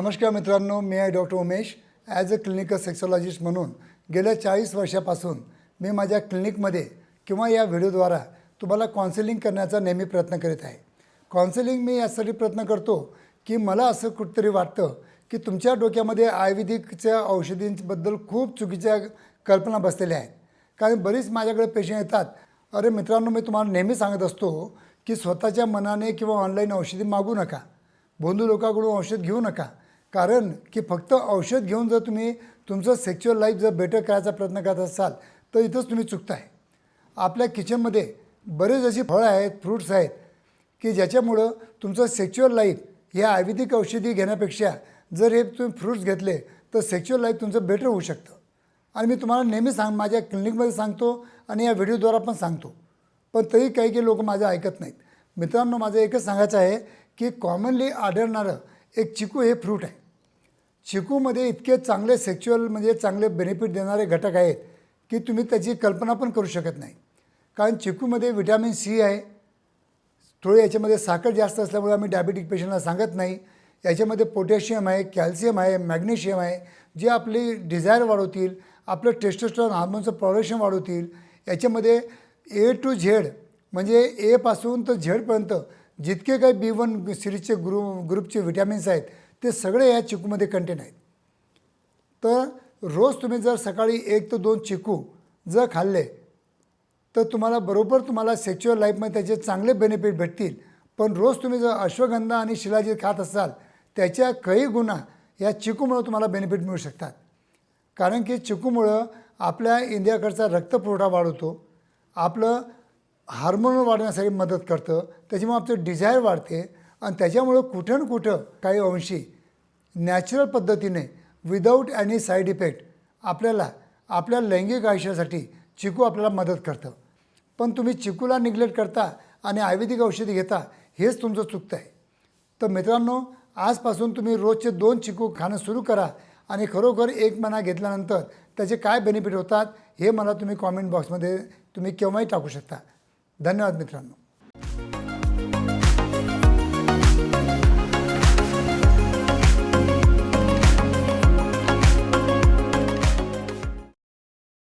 नमस्कार मित्रांनो मी आहे doctor Umesh. As a clinical sexologist म्हणून गेल्या चाळीस वर्षापासून मी माझ्या क्लिनिकमध्ये किंवा या व्हिडिओद्वारा तुम्हाला काउन्सिलिंग करण्याचा नेहमी प्रयत्न करीत आहे. काउन्सिलिंग मी यासाठी प्रयत्न करतो की मला असं कुठंतरी वाटतं की तुमच्या डोक्यामध्ये आयुर्वेदिकच्या औषधींबद्दल खूप चुकीच्या कल्पना बसलेल्या आहेत. कारण बरीच माझ्याकडे पेशंट येतात. अरे मित्रांनो मी तुम्हाला नेहमी सांगत असतो की स्वतःच्या मनाने किंवा ऑनलाईन औषधी मागू नका. बंधू लोकांकडून औषध घेऊ नका. कारण की फक्त औषध घेऊन जर तुम्ही तुमचं सेक्च्युअल लाईफ जर बेटर करायचा प्रयत्न करत असाल तर इथंच तुम्ही चुकताय. आपल्या किचनमध्ये बरेच अशी फळं आहेत फ्रूट्स आहेत की ज्याच्यामुळं तुमचं सेक्च्युअल लाईफ हे आयुर्वेदिक औषधी घेण्यापेक्षा जर हे तुम्ही फ्रूट्स घेतले तर सेक्च्युअल लाईफ तुमचं बेटर होऊ शकतं. आणि मी तुम्हाला नेहमी सांग माझ्या क्लिनिकमध्ये सांगतो आणि या व्हिडिओद्वारा पण सांगतो. पण तरी काही काही लोक माझं ऐकत नाहीत. मित्रांनो माझं एकच सांगायचं आहे की कॉमनली आढळणारं एक चिकू हे फ्रूट आहे. चिकूमध्ये इतके चांगले सेक्च्युअल म्हणजे चांगले बेनिफिट देणारे घटक आहेत की तुम्ही त्याची कल्पना पण करू शकत नाही. कारण चिकूमध्ये विटॅमिन सी आहे. थोडी याच्यामध्ये साखर जास्त असल्यामुळे आम्ही डायबिटिक पेशंटला सांगत नाही. याच्यामध्ये पोटॅशियम आहे कॅल्शियम आहे मॅग्नेशियम आहे. जे आपली डिझायर वाढवतील आपलं टेस्टोस्टेरॉन हार्मोनचं प्रोडक्शन वाढवतील याच्यामध्ये ए टू झेड म्हणजे एपासून तर झेडपर्यंत जितके काही बी वन सिरीजचे ग्रु ग्रुपचे विटॅमिन्स आहेत ते सगळे या चिकूमध्ये कंटेन आहेत. तर रोज तुम्ही जर सकाळी एक ते दोन चिकू जर खाल्ले तर तुम्हाला बरोबर तुम्हाला सेक्च्युअल लाईफमध्ये त्याचे चांगले बेनिफिट भेटतील. पण रोज तुम्ही जर अश्वगंधा आणि शिलाजीत खात असाल त्याच्या काही गुणा या चिकूमुळं तुम्हाला बेनिफिट मिळू शकतात. कारण की चिकूमुळं आपल्या इंडियाकडचा रक्तपुरवठा वाढवतो आपलं हार्मोन वाढण्यासाठी मदत करतं त्याच्यामुळे आपलं डिझायर वाढते आणि त्याच्यामुळं कुठं ना कुठं काही अंशी नॅचरल पद्धतीने विदाऊट एनी साईड इफेक्ट आपल्याला आपल्या लैंगिक आयुष्यासाठी चिकू आपल्याला मदत करतं. पण तुम्ही चिकूला निग्लेक्ट करता आणि आयुर्वेदिक औषधी घेता हेच तुमचं चुकतं आहे. तर मित्रांनो आजपासून तुम्ही रोजचे दोन चिकू खाणं सुरू करा आणि खरोखर एक मना घेतल्यानंतर त्याचे काय बेनिफिट होतात हे मला तुम्ही कॉमेंट बॉक्समध्ये तुम्ही केव्हाही टाकू शकता. धन्यवाद मित्रांनो.